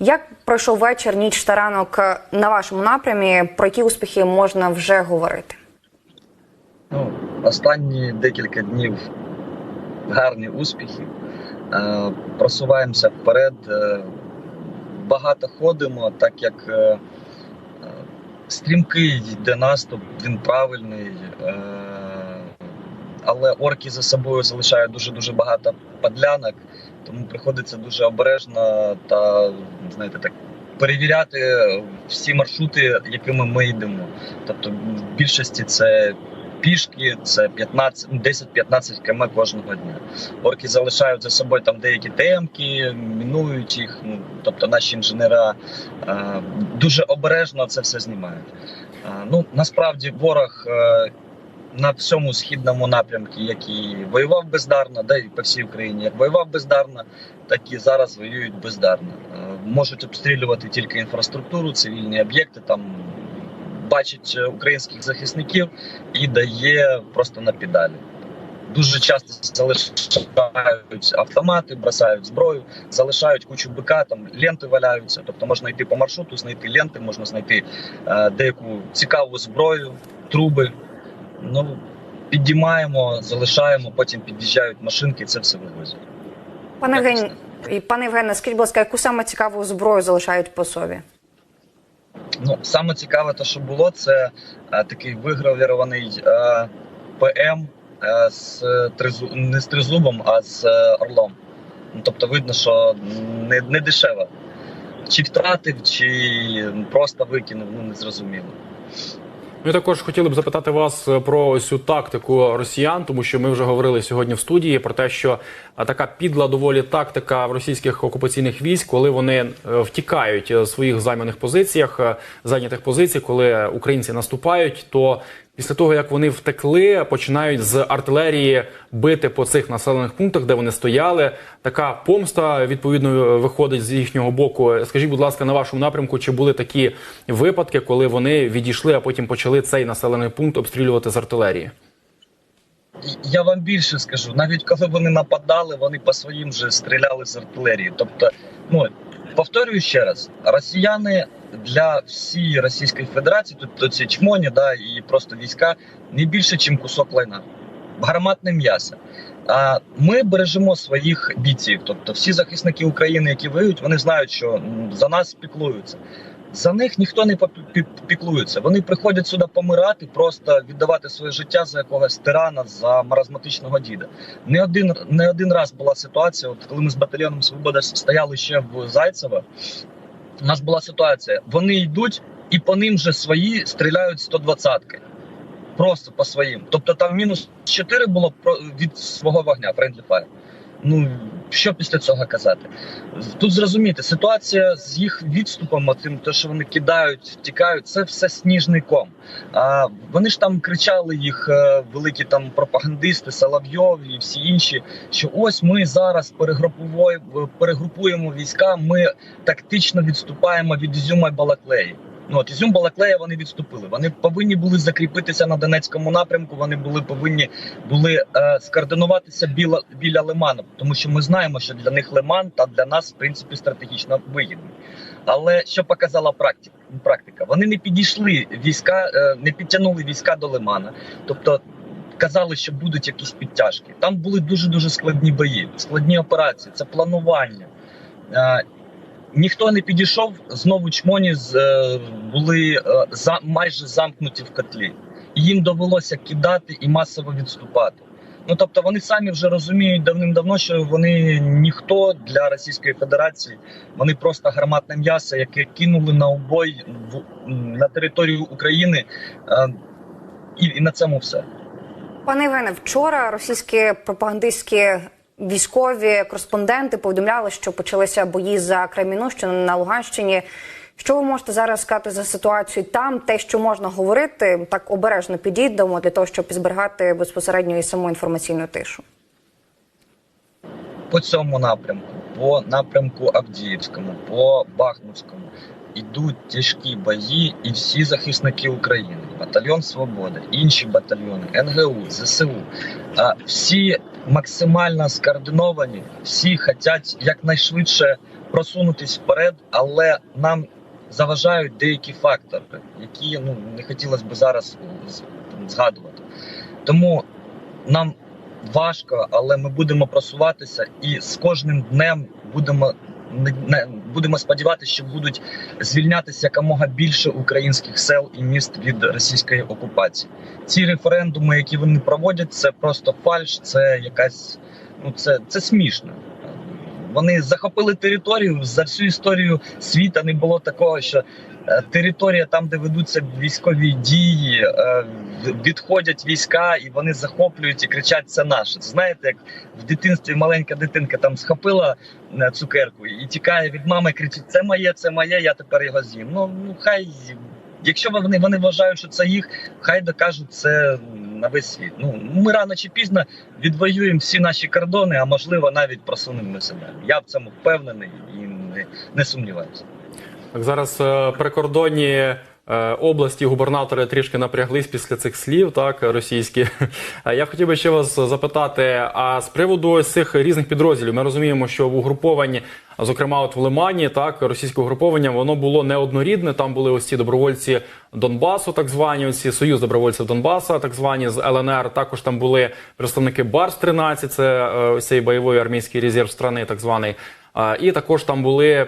Як пройшов вечір, ніч та ранок е, на вашому напрямі? Про які успіхи можна вже говорити? Ну, останні декілька днів гарні успіхи. Е, просуваємося вперед. Е, багато ходимо, так як стрімкий йде наступ, він правильний. Але орки за собою залишають дуже-дуже багато подлянок, тому приходиться дуже обережно та знаєте, так перевіряти всі маршрути, якими ми йдемо. Тобто, в більшості це пішки, це 15, ну, 10-15 км кожного дня. Орки залишають за собою там деякі темки, мінують їх. Ну тобто наші інженера е, дуже обережно це все знімають. Е, ну насправді ворог. На всьому східному напрямку, який воював бездарно, да і по всій Україні, як воював бездарно, так і зараз воюють бездарно. Е, Можуть обстрілювати тільки інфраструктуру, цивільні об'єкти, там бачить е, українських захисників і дає просто на педалі. Дуже часто залишають автомати, бросають зброю, залишають кучу бика, там ленти валяються. Тобто можна йти по маршруту, знайти ленти, можна знайти е, деяку цікаву зброю, труби. Ну, підіймаємо, залишаємо, потім під'їжджають машинки, і це все вивозять. Пане Якось і пане Євгене, скажіть, будь ласка, яку саме цікаву зброю залишають по собі? Ну, саме цікаве, те, що було, це е, такий вигравірований е, ПМ е, з тризу, не з тризубом, а з е, орлом. Ну, тобто видно, що не, не дешево. Чи втратив, чи просто викинув, ну не зрозуміло. Ми також хотіли б запитати вас е, про ось цю тактику росіян, тому що ми вже говорили сьогодні в студії про те, що така підла доволі тактика в російських окупаційних військ, коли вони е, втікають в своїх займаних позиціях, е, зайнятих позицій, коли українці наступають, то після того як вони втекли, починають з артилерії бити по цих населених пунктах, де вони стояли. Така помста відповідно виходить з їхнього боку. Скажіть, будь ласка, на вашому напрямку, чи були такі випадки, коли вони відійшли, а потім почали цей населений пункт обстрілювати з артилерії? Я вам більше скажу, навіть коли вони нападали, вони по своїм же стріляли з артилерії. Тобто, ну повторюю ще раз: росіяни для всієї Російської Федерації, тобто ці чмоні, да і просто війська не більше, ніж кусок лайна, гарматне м'ясо. А ми бережемо своїх бійців. Тобто, всі захисники України, які воюють, вони знають, що за нас піклуються. За них ніхто не піклується. Вони приходять сюди помирати, просто віддавати своє життя за якогось тирана, за маразматичного діда. Не один не один раз була ситуація. От коли ми з батальйоном Свобода стояли ще в Зайцево, у нас була ситуація. Вони йдуть і по ним же свої стріляють 120-ки. Просто по своїм. Тобто там мінус 4 було від свого вогня, friendly fire. Ну що після цього казати? Тут зрозуміти, ситуація з їх відступом, тим, те, що вони кидають, втікають, це все сніжний ком. А вони ж там кричали їх е, великі там пропагандисти, Соловйов і всі інші, що ось ми зараз перегрупуємо війська, ми тактично відступаємо від Ізюма і Балаклеї. Ну от Ізюм Балаклея вони відступили. Вони повинні були закріпитися на Донецькому напрямку. Вони були повинні були е, скоординуватися біля, біля Лиману, тому що ми знаємо, що для них Лиман та для нас, в принципі, стратегічно вигідний. Але що показала практика? Практика вони не підійшли війська, е, не підтягнули війська до Лимана, тобто. Казали, що будуть якісь підтяжки. Там були дуже дуже складні бої, складні операції, це планування. Ніхто не підійшов. Знову чмоні з, е, були е, за, майже замкнуті в котлі. Їм довелося кидати і масово відступати. Ну тобто вони самі вже розуміють давним-давно, що вони ніхто для Російської Федерації, вони просто гарматне м'ясо, яке кинули на обой в, на територію України, е, і, і на цьому все. Пане Євгене, вчора російські пропагандистські військові кореспонденти повідомляли, що почалися бої за Кремінущину на Луганщині. Що ви можете зараз сказати за ситуацію там? Те, що можна говорити, так обережно підійдемо для того, щоб зберігати безпосередньо і саму інформаційну тишу. по цьому напрямку, по напрямку Авдіївському, по Бахмутському ідуть тяжкі бої, і всі захисники України, батальйон Свобода, інші батальйони, НГУ, ЗСУ, а, всі максимально скоординовані, всі хочуть якнайшвидше просунутись вперед, але нам заважають деякі фактори, які ну не хотілося б зараз згадувати. Тому нам важко, але ми будемо просуватися і з кожним днем будемо будемо сподіватися, що будуть звільнятися якомога більше українських сел і міст від російської окупації. Ці референдуми, які вони проводять, це просто фальш, це якась ну це, це смішно. Вони захопили територію за всю історію світа. Не було такого, що е, територія там, де ведуться військові дії, е, відходять війська, і вони захоплюють і кричать: це наше. Знаєте, як в дитинстві маленька дитинка там схопила е, цукерку і тікає від мами, кричить: Це моє, це моє, я тепер його з'їм. Ну ну хай. Якщо вони, вони вважають, що це їх, хай докажуть це на весь світ. Ну ми рано чи пізно відвоюємо всі наші кордони, а можливо навіть просунемо себе. Я в цьому впевнений і не, не сумніваюся. Так, зараз е, прикордонні області губернатори трішки напряглись після цих слів, так російські. Е, Я хотів би ще вас запитати: а з приводу цих різних підрозділів, ми розуміємо, що в угрупованні, зокрема, от в Лимані, так російське угруповання, воно було неоднорідне. Там були ось ці добровольці Донбасу, так звані, ось союз добровольців Донбаса, так звані з ЛНР. Також там були представники Барс 13 це е, ось цей бойовий армійський резерв страни, так званий. І також там були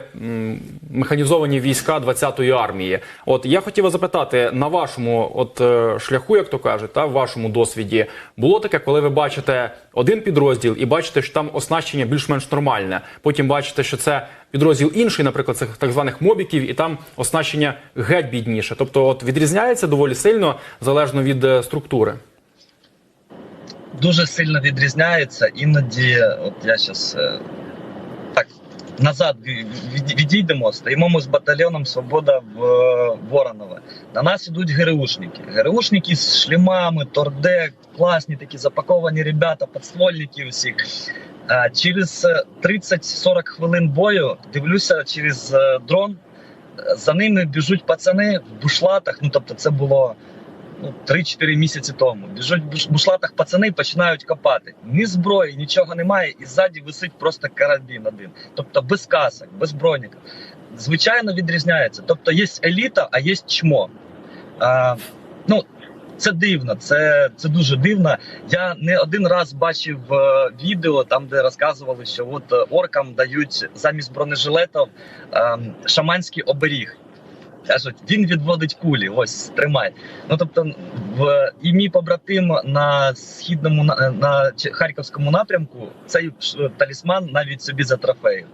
механізовані війська 20-ї армії. От я хотів вас запитати на вашому от е, шляху, як то кажуть, та в вашому досвіді було таке, коли ви бачите один підрозділ і бачите, що там оснащення більш-менш нормальне. Потім бачите, що це підрозділ інший, наприклад, цих так званих мобіків, і там оснащення геть бідніше. Тобто, от відрізняється доволі сильно залежно від е, структури. Дуже сильно відрізняється. Іноді, от я зараз назад відійдемо, стоїмо з батальйоном Свобода в е, Воронове. На нас ідуть ГРУшники. ГРУшники з шлемами, тордек, класні такі запаковані ребята, подствольники усіх. А через е, 30-40 хвилин бою дивлюся через е, дрон. е, За ними біжуть пацани в бушлатах. Ну тобто, це було ну, 3-4 місяці тому. Біжуть в бушлатах пацани починають копати. Ні зброї, нічого немає, і ззаді висить просто карабін один. Тобто без касок, без броніка. Звичайно, відрізняється. Тобто є еліта, а є чмо. А, ну, це дивно, це, це дуже дивно. Я не один раз бачив е, відео, там де розказували, що от е, оркам дають замість бронежилетів е, шаманський оберіг. Кажуть, він відводить кулі. Ось тримай. Ну тобто, в і мій побратим на східному на, на харківському напрямку цей талісман навіть собі за трофею.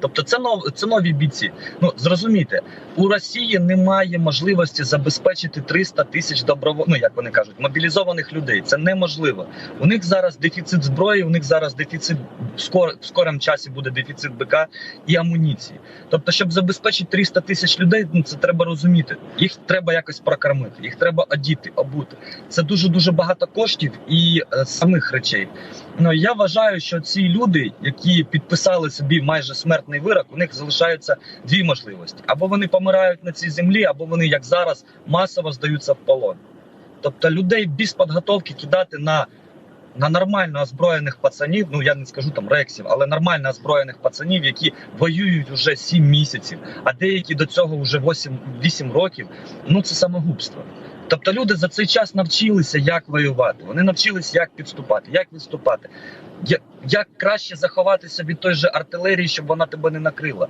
Тобто, це нов це нові бійці. Ну зрозумійте, у Росії немає можливості забезпечити 300 тисяч доброво... ну, як вони кажуть, мобілізованих людей. Це неможливо. У них зараз дефіцит зброї, у них зараз дефіцит скоро в скорому часі буде дефіцит БК і амуніції. Тобто, щоб забезпечити 300 тисяч людей, ну це треба розуміти. Їх треба якось прокормити, їх треба одіти, обути. Це дуже дуже багато коштів і е, самих речей. Ну я вважаю, що ці люди, які підписали собі майже смертний вирок, у них залишаються дві можливості: або вони помирають на цій землі, або вони, як зараз, масово здаються в полон. Тобто людей без підготовки кидати на на нормально озброєних пацанів, ну я не скажу там рексів, але нормально озброєних пацанів, які воюють уже 7 місяців, а деякі до цього вже 8, 8 років. Ну це самогубство. Тобто люди за цей час навчилися, як воювати. Вони навчилися, як підступати, як відступати, як, як краще заховатися від той же артилерії, щоб вона тебе не накрила.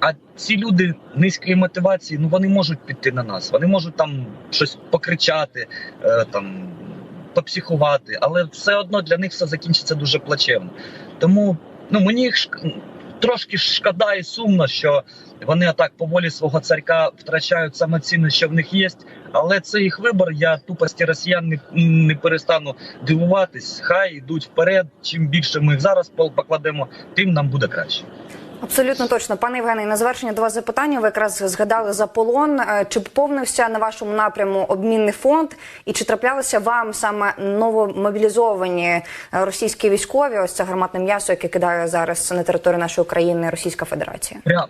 А ці люди низької мотивації, ну вони можуть піти на нас, вони можуть там щось покричати, е, там попсихувати, але все одно для них все закінчиться дуже плачевно. Тому ну мені шк- трошки шкода і сумно, що вони так по волі свого царька втрачають саме цінне, що в них є. Але це їх вибір. Я тупості росіян не, не перестану дивуватись. Хай йдуть вперед. Чим більше ми їх зараз покладемо, тим нам буде краще. Абсолютно точно, пане Євгене, на завершення до вас запитання. Ви якраз згадали за полон. Е, Чи поповнився на вашому напряму обмінний фонд, і чи траплялися вам саме новомобілізовані російські військові? Ось це гарматне м'ясо, яке кидає зараз на територію нашої країни Російська Федерація? Прям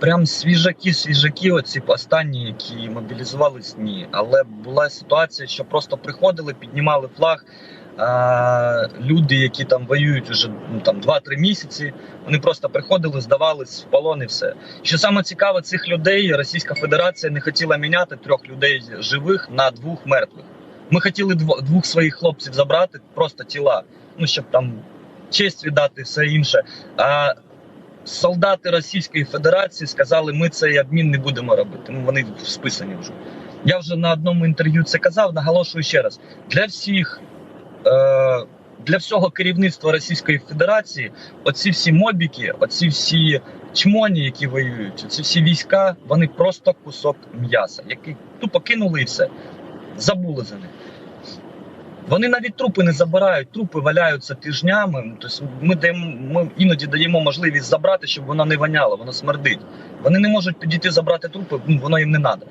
прям свіжаки, свіжаки, оці останні, які мобілізувались, ні. Але була ситуація, що просто приходили, піднімали флаг. А, люди, які там воюють уже ну, там 2-3 місяці, вони просто приходили, здавались в полон і все. Що саме цікаве, цих людей Російська Федерація не хотіла міняти трьох людей живих на двох мертвих. Ми хотіли дво- двох своїх хлопців забрати, просто тіла, ну щоб там честь віддати, все інше. А солдати Російської Федерації сказали, ми цей обмін не будемо робити. Ну вони списані вже. Я вже на одному інтерв'ю це казав, наголошую ще раз: для всіх. Е- для всього керівництва Російської Федерації оці всі мобіки, оці всі чмоні, які воюють, оці всі війська, вони просто кусок м'яса, який тупо кинули і все. Забули за них. Вони навіть трупи не забирають, трупи валяються тижнями. Тобто ми даємо, ми іноді даємо можливість забрати, щоб воно не воняло, воно смердить. Вони не можуть підійти забрати трупи, ну, воно їм не треба.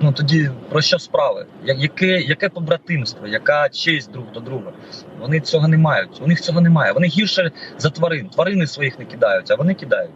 Ну тоді про що справи? Яке, яке побратимство, яка честь друг до друга? Вони цього не мають. У них цього немає. Вони гірше за тварин. Тварини своїх не кидають, а вони кидають.